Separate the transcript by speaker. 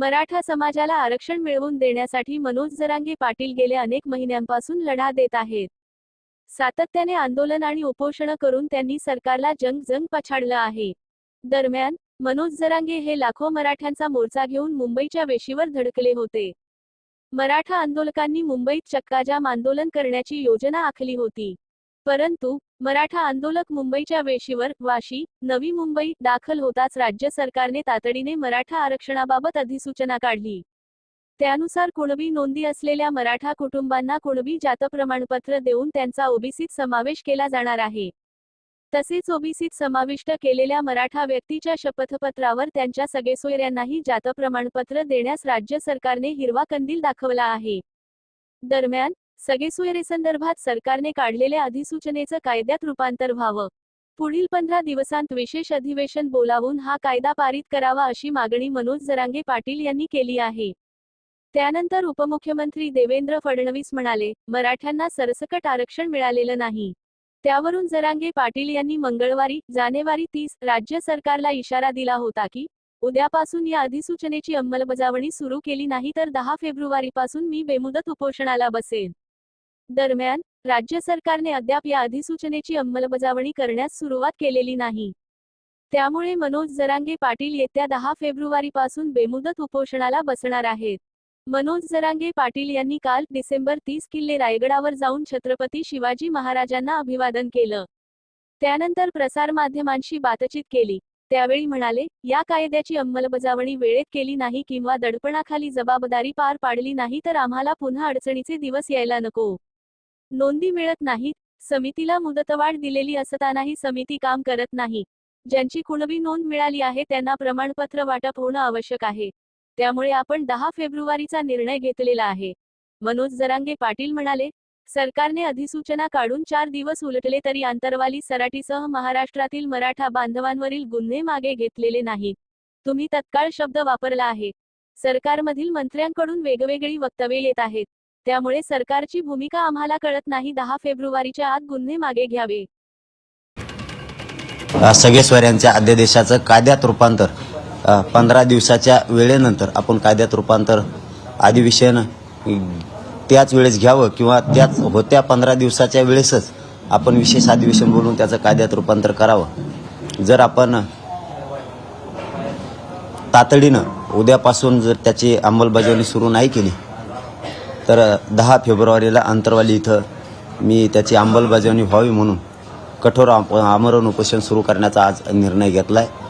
Speaker 1: मराठा समाजाला आरक्षण मिळवून देण्यासाठी मनोज जरांगे पाटील गेले अनेक महिन्यांपासून लढा देत आहेत. सातत्याने आंदोलन आणि उपोषण करून त्यांनी सरकारला जंग जंग पछाडलं आहे. दरम्यान मनोज जरांगे हे लाखो मराठ्यांचा मोर्चा घेऊन मुंबईच्या वेशीवर धडकले होते. मराठा आंदोलकांनी मुंबईत चक्काजाम आंदोलन करण्याची योजना आखली होती. परंतु मराठा आंदोलक मुंबईच्या वेशीवर वाशी नवी मुंबई दाखल होताच राज्य सरकारने तातडीने मराठा आरक्षणाबाबत अधिसूचना काढली. त्यानुसार कुणबी नोंदी असलेल्या मराठा कुटुंबांना कुणबी जात प्रमाणपत्र देऊन त्यांचा ओबीसीत समावेश केला जाणार आहे. तसेच ओबीसीत समाविष्ट केलेल्या मराठा व्यक्तीच्या शपथपत्रावर त्यांच्या सगेसोयऱ्यांनाही जात प्रमाणपत्र देण्यास राज्य सरकारने हिरवा कंदील दाखवला आहे. दरम्यान सगेसोयरेसंदर्भात सरकारने काढलेल्या अधिसूचनेचं कायद्यात रूपांतर व्हावं. पुढील पंधरा दिवसांत विशेष अधिवेशन बोलावून हा कायदा पारित करावा अशी मागणी मनोज जरांगे पाटील यांनी केली आहे. त्यानंतर उपमुख्यमंत्री देवेंद्र फडणवीस म्हणाले मराठ्यांना सरसकट आरक्षण मिळालेलं नाही. त्यावरून जरांगे पाटील यांनी मंगळवारी जानेवारी तीस राज्य सरकारला इशारा दिला होता की उद्यापासून या अधिसूचनेची अंमलबजावणी सुरू केली नाही तर दहा फेब्रुवारीपासून मी बेमुदत उपोषणाला बसेन. दरम्यान राज्य सरकारने अद्याप या अधिसूचनेची अंमलबजावणी करण्यास सुरुवात केलेली नाही. त्यामुळे मनोज जरांगे पाटील येत्या दहा फेब्रुवारीपासून बेमुदत उपोषणाला बसणार आहेत. मनोज जरांगे पाटील यांनी काल डिसेंबर तीस किल्ले रायगडावर जाऊन छत्रपती शिवाजी महाराजांना अभिवादन केलं. त्यानंतर प्रसारमाध्यमांशी बातचीत केली. त्यावेळी म्हणाले या कायद्याची अंमलबजावणी वेळेत केली नाही किंवा दडपणाखाली जबाबदारी पार पाडली नाही तर आम्हाला पुन्हा अडचणीचे दिवस यायला नको. नोंदी मिळत नाहीत. समितीला मुदतवाढ दिलेली असतानाही समिती काम करत नाही. ज्यांची कुणबी नोंद मिळाली आहे त्यांना प्रमाणपत्र वाटप होणं आवश्यक आहे. त्यामुळे आपण दहा फेब्रुवारीचा निर्णय घेतलेला आहे. मनोज जरांगे पाटील म्हणाले सरकारने अधिसूचना काढून चार दिवस उलटले तरी आंतरवाली सराटीसह महाराष्ट्रातील मराठा बांधवांवरील गुन्हे मागे घेतलेले नाहीत. तुम्ही तत्काळ शब्द वापरला आहे. सरकारमधील मंत्र्यांकडून वेगवेगळी वक्तव्ये येत आहेत. त्यामुळे सरकारची भूमिका आम्हाला कळत नाही. दहा फेब्रुवारीच्या आत गुन्हे मागे घ्यावे.
Speaker 2: अ, सगळे अध्यादेशाचं कायद्यात रूपांतर पंधरा दिवसाच्या वेळेनंतर आपण कायद्यात रूपांतर अधिवेशन त्याच वेळेस घ्यावं किंवा त्याच होत्या पंधरा दिवसाच्या वेळेसच आपण विशेष अधिवेशन बोलून त्याचं कायद्यात रूपांतर करावं. जर आपण तातडीनं उद्यापासून जर त्याची अंमलबजावणी सुरू नाही केली तर दहा फेब्रुवारीला अंतरवाली इथं मी त्याची अंमलबजावणी व्हावी म्हणून कठोर आमरण उपोषण सुरू करण्याचा आज निर्णय घेतला आहे